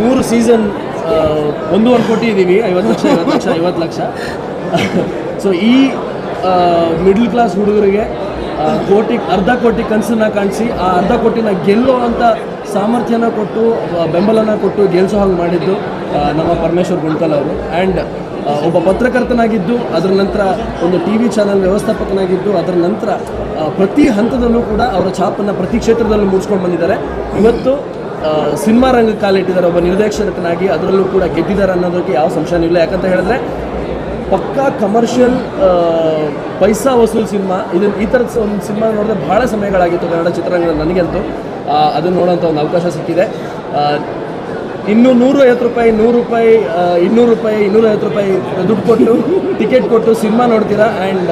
ಮೂರು ಸೀಸನ್ ಒಂದೂವರೆ ಕೋಟಿ ಇದ್ದೀವಿ ಐವತ್ತು ಲಕ್ಷ ಐವತ್ತು ಲಕ್ಷ ಐವತ್ತು ಲಕ್ಷ. ಸೊ ಈ ಮಿಡ್ಲ್ ಕ್ಲಾಸ್ ಹುಡುಗರಿಗೆ ಕೋಟಿ, ಅರ್ಧ ಕೋಟಿ ಕನಸನ್ನ ಕಾಣಿಸಿ, ಆ ಅರ್ಧ ಕೋಟಿನ ಗೆಲ್ಲೋ ಅಂತ ಸಾಮರ್ಥ್ಯನ ಕೊಟ್ಟು ಬೆಂಬಲನ ಕೊಟ್ಟು ಗೆಲ್ಸೋ ಹಾಗೆ ಮಾಡಿದ್ದು ನಮ್ಮ ಪರಮೇಶ್ವರ್ ಗುಂಟಲ್ ಅವರು. ಆ್ಯಂಡ್ ಒಬ್ಬ ಪತ್ರಕರ್ತನಾಗಿದ್ದು, ಅದರ ನಂತರ ಒಂದು ಟಿ ವಿ ಚಾನಲ್ ವ್ಯವಸ್ಥಾಪಕನಾಗಿದ್ದು, ಅದರ ನಂತರ ಪ್ರತಿ ಹಂತದಲ್ಲೂ ಕೂಡ ಅವರ ಛಾಪನ್ನು ಪ್ರತಿ ಕ್ಷೇತ್ರದಲ್ಲೂ ಮುಗಿಸ್ಕೊಂಡು ಬಂದಿದ್ದಾರೆ. ಇವತ್ತು ಸಿನಿಮಾ ರಂಗಕ್ಕೆ ಕಾಲಿಟ್ಟಿದ್ದಾರೆ ಒಬ್ಬ ನಿರ್ದೇಶಕನಾಗಿ ಅದರಲ್ಲೂ ಕೂಡ ಗೆದ್ದಿದ್ದಾರೆ ಅನ್ನೋದಕ್ಕೆ ಯಾವ ಸಂಶಯನೂ ಇಲ್ಲ. ಯಾಕಂತ ಹೇಳಿದ್ರೆ, ಪಕ್ಕಾ ಕಮರ್ಷಿಯಲ್ ಪೈಸಾ ವಸೂಲ್ ಸಿನಿಮಾ ಇದನ್ನು ಈ ಥರದ ಒಂದು ಸಿನಿಮಾ ನೋಡಿದ್ರೆ ಭಾಳ ಸಮಯಗಳಾಗಿತ್ತು ಕನ್ನಡ ಚಿತ್ರರಂಗ ನನಗಂತೂ. ಅದನ್ನು ನೋಡೋಂಥ ಒಂದು ಅವಕಾಶ ಸಿಕ್ಕಿದೆ. ಇನ್ನು ನೂರು ಐವತ್ತು ರೂಪಾಯಿ, ನೂರು ರೂಪಾಯಿ ಇನ್ನೂರು ರೂಪಾಯಿ, ಇನ್ನೂರೈವತ್ತು ರೂಪಾಯಿ ದುಡ್ಡು ಕೊಟ್ಟು, ಟಿಕೆಟ್ ಕೊಟ್ಟು ಸಿನಿಮಾ ನೋಡ್ತೀರಾ? ಆ್ಯಂಡ್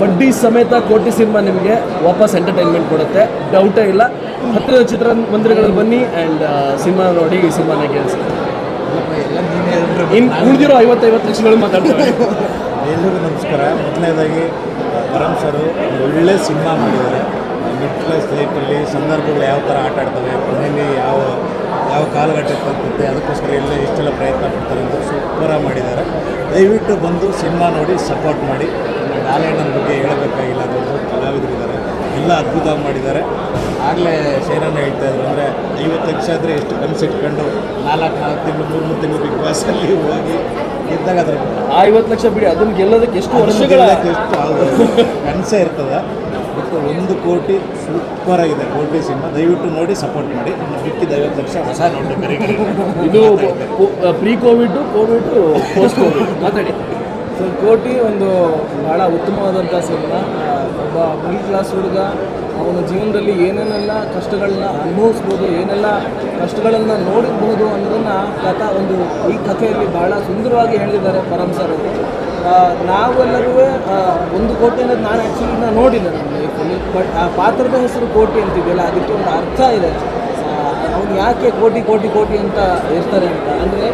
ಬಡ್ಡಿ ಸಮೇತ ಕೋಟಿ ಸಿನಿಮಾ ನಿಮಗೆ ವಾಪಸ್ ಎಂಟರ್ಟೈನ್ಮೆಂಟ್ ಕೊಡುತ್ತೆ. ಡೌಟೇ ಇಲ್ಲ. ಹತ್ತಿರದ ಚಿತ್ರಮಂದಿರಗಳಲ್ಲಿ ಬನ್ನಿ ಆ್ಯಂಡ್ ಸಿನಿಮಾ ನೋಡಿ ಈ ಸಿನಿಮಾನ ಗೆಲ್ಲಿಸಿ ಇನ್ನು ಉಳಿದಿರೋ ಐವತ್ತೈವತ್ತು ಲಕ್ಷಗಳು ಮಾತಾಡ್ತಾರೆ ಎಲ್ಲರಿಗೂ ನಮಸ್ಕಾರ. ಮೊದಲನೇದಾಗಿ ಪರಮ್ ಸರು ಒಳ್ಳೆ ಸಿನಿಮಾ ಮಾಡಿದ್ದಾರೆ. ಮಿಡ್ ಕ್ಲಾಸ್ ಲೈಫಲ್ಲಿ ಸಂದರ್ಭಗಳು ಯಾವ ಥರ ಆಟ ಆಡ್ತವೆ ಕಾಲಘಟ್ಟ ತಲುಪುತ್ತೆ ಅದಕ್ಕೋಸ್ಕರ ಎಲ್ಲ ಇಷ್ಟೆಲ್ಲ ಪ್ರಯತ್ನ ಪಡ್ತಾರೆ ಅಂತ ಸೂಪರಾಗಿ ಮಾಡಿದ್ದಾರೆ. ದಯವಿಟ್ಟು ಬಂದು ಸಿನಿಮಾ ನೋಡಿ ಸಪೋರ್ಟ್ ಮಾಡಿ. ನಾಲೆಣ್ಣನ ಬಗ್ಗೆ ಹೇಳಬೇಕಾಗಿಲ್ಲ ಅದೊಂದು ಕಲಾವಿದರಿದ್ದಾರೆ ಎಲ್ಲ ಅದ್ಭುತವಾಗಿ ಮಾಡಿದ್ದಾರೆ. ಆಗಲೇ ಶೈರನ್ನ ಹೇಳ್ತಾ ಇದ್ರು ಅಂದರೆ ಐವತ್ತು ಲಕ್ಷ ಆದರೆ ಎಷ್ಟು ಕನಸು ಇಟ್ಕೊಂಡು ನಾಲ್ಕು ನಾಲ್ಕು ತಿಂಗಳು ಮೂರು ಮೂರು ತಿಂಗಳು ಬಿಗ್ ಬಾಸಲ್ಲಿ ಹೋಗಿ ಇದ್ದಾಗ ಅದ್ರ ಆ ಐವತ್ತು ಲಕ್ಷ ಬಿಡಿ ಅದನ್ನ ಗೆಲ್ಲೋದಕ್ಕೆ ಎಷ್ಟು ವರ್ಷಗಳ ವರ್ಷಗಳ ಎಷ್ಟು ಕನಸೇ ಇರ್ತದ. ಬಟ್ ಒಂದು ಕೋಟಿ ಸೂಪರ್ ಆಗಿದೆ ಕೋಟಿ ಸಿನಿಮಾ. ದಯವಿಟ್ಟು ನೋಡಿ ಸಪೋರ್ಟ್ ಮಾಡಿ. ಬಿಟ್ಟಿದ್ದ ಐವತ್ತು ಲಕ್ಷ ಹೊಸ ನೋಡಿ ಇದು pre COVID COVID post COVID ಮಾತಾಡಿ. ಸೊ ಕೋಟಿ ಒಂದು ಭಾಳ ಉತ್ತಮವಾದಂಥ ಸಿನಿಮಾ. ಒಬ್ಬ ಮಿಡ್ಲ್ ಕ್ಲಾಸ್ ಹುಡುಗ ಅವನ ಜೀವನದಲ್ಲಿ ಏನೇನೆಲ್ಲ ಕಷ್ಟಗಳನ್ನ ಅನುಭವಿಸ್ಬೋದು ಏನೆಲ್ಲ ಕಷ್ಟಗಳನ್ನು ನೋಡಿರ್ಬೋದು ಅನ್ನೋದನ್ನು ಕಥಾ ಒಂದು ಈ ಕಥೆಯಲ್ಲಿ ಭಾಳ ಸುಂದರವಾಗಿ ಹೇಳಿದ್ದಾರೆ ಪರಮ್ ಸರ್ ಅವರು. ನಾವೆಲ್ಲರೂ ಒಂದು ಕೋಟಿ ಅನ್ನೋದು ನಾನು ಆ್ಯಕ್ಚುಲಿ ನಾನು ನೋಡಿಲ್ಲ ಲೈಫಲ್ಲಿ ಆ ಪಾತ್ರದ ಹೆಸರು ಕೋಟಿ ಅಂತಿದೆಯಲ್ಲ, ಅದಕ್ಕೆ ಒಂದು ಅರ್ಥ ಇದೆ. ಅವ್ನು ಯಾಕೆ ಕೋಟಿ ಕೋಟಿ ಕೋಟಿ ಅಂತ ಇರ್ತಾರೆ ಅಂತ. ಅಂದರೆ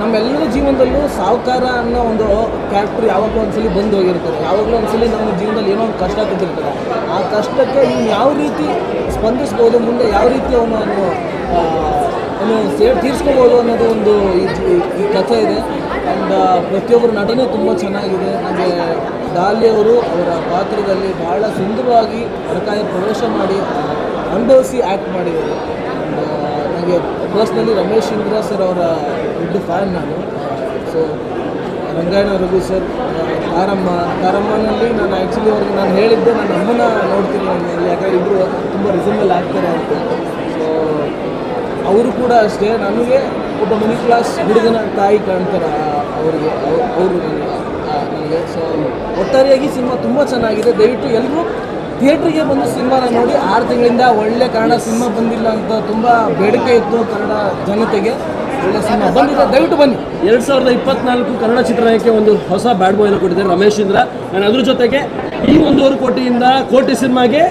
ನಮ್ಮೆಲ್ಲರ ಜೀವನದಲ್ಲೂ ಸಾಹುಕಾರ ಅನ್ನೋ ಒಂದು ಕ್ಯಾರೆಕ್ಟರ್ ಯಾವಾಗಲೂ ಒಂದ್ಸಲಿ ಬಂದು ಹೋಗಿರ್ತಾರೆ ಯಾವಾಗಲೂ ಒಂದ್ಸಲಿ ನಮ್ಮ ಜೀವನದಲ್ಲಿ ಏನೋ ಒಂದು ಕಷ್ಟ ಕೊಟ್ಟಿರ್ತಾರೆ ಆ ಕಷ್ಟಕ್ಕೆ ಇವ್ನು ಯಾವ ರೀತಿ ಸ್ಪಂದಿಸ್ಬೋದು, ಮುಂದೆ ಯಾವ ರೀತಿ ಅವನು ಅವನು ಸೇವ್ ತೀರಿಸ್ಕೋಬೋದು ಅನ್ನೋದು ಒಂದು ಈ ಕಥೆ ಇದೆ. ಆ್ಯಂಡ್ ಪ್ರತಿಯೊಬ್ಬರ ನಟನೆ ತುಂಬ ಚೆನ್ನಾಗಿದೆ. ನನಗೆ ಡಾಲಿಯವರು ಅವರ ಪಾತ್ರದಲ್ಲಿ ಬಹಳ ಸುಂದರವಾಗಿ ಅದಕ್ಕಾಗಿ ಪ್ರವೇಶ ಮಾಡಿ, ಅನುಭವಿಸಿ ಆ್ಯಕ್ಟ್ ಮಾಡಿದ್ದಾರೆ ನನಗೆ ಪರ್ಸ್ನಲಿ ರಮೇಶ್ ಇಂದ್ರ ಸರ್ ಅವರ ದೊಡ್ಡ ಫ್ಯಾನ್ ನಾನು. ಸೊ ರಂಗಾಯಣ ರಘು ಸರ್ ತಾರಮ್ಮ, ತಾರಮ್ಮನಲ್ಲಿ ನಾನು ಆ್ಯಕ್ಚುಲಿ ಅವ್ರಿಗೆ ನಾನು ಹೇಳಿದ್ದೆ ನನ್ನ ಅಮ್ಮನ ನೋಡ್ತೀನಿ. ನಾನು ಯಾಕಂದರೆ ಇಬ್ಬರು ತುಂಬ ರಿಸನಬಲ್ ಆಗ್ತಾರೆ ಅಂತ. ಅವರು ಕೂಡ ಅಷ್ಟೇ ನನಗೆ ಒಬ್ಬ ಮಿಡಲ್ ಕ್ಲಾಸ್ ಹುಡುಗನ ತಾಯಿ ಕಾಣ್ತಾರೆ ಅವರಿಗೆ ಅವ್ರಿಗೆ ಅವ್- ಅವರು ನನಗೆ ನನಗೆ. ಸೊ ಒಟ್ಟಾರೆಯಾಗಿ ಸಿನಿಮಾ ತುಂಬ ಚೆನ್ನಾಗಿದೆ. ದಯವಿಟ್ಟು ಎಲ್ಲರೂ ಥಿಯೇಟ್ರಿಗೆ ಬಂದು ಸಿನಿಮಾನ ನೋಡಿ ಆರು ತಿಂಗಳಿಂದ ಒಳ್ಳೆ ಕನ್ನಡ ಸಿನಿಮಾ ಬಂದಿಲ್ಲ ಅಂತ ತುಂಬ ಬೇಡಿಕೆ ಇತ್ತು ಕನ್ನಡ ಜನತೆಗೆ. ಒಳ್ಳೆ ಸಿನಿಮಾ ಬಂದಿದೆ. ದಯವಿಟ್ಟು ಬನ್ನಿ. ಎರಡು ಸಾವಿರದ ಇಪ್ಪತ್ನಾಲ್ಕು ಕನ್ನಡ ಚಿತ್ರರಂಗಕ್ಕೆ ಒಂದು ಹೊಸ ಬ್ಯಾಡ್ ಬಾಯ್ ಕೊಟ್ಟಿದ್ದಾರೆ ರಮೇಶ್ ಇಂದ್ರ. ನಾನು ಅದ್ರ ಜೊತೆಗೆ ಈ ಒಂದೂವರೆ ಕೋಟಿಯಿಂದ ಕೋಟಿ ಸಿನಿಮಾಗೆ!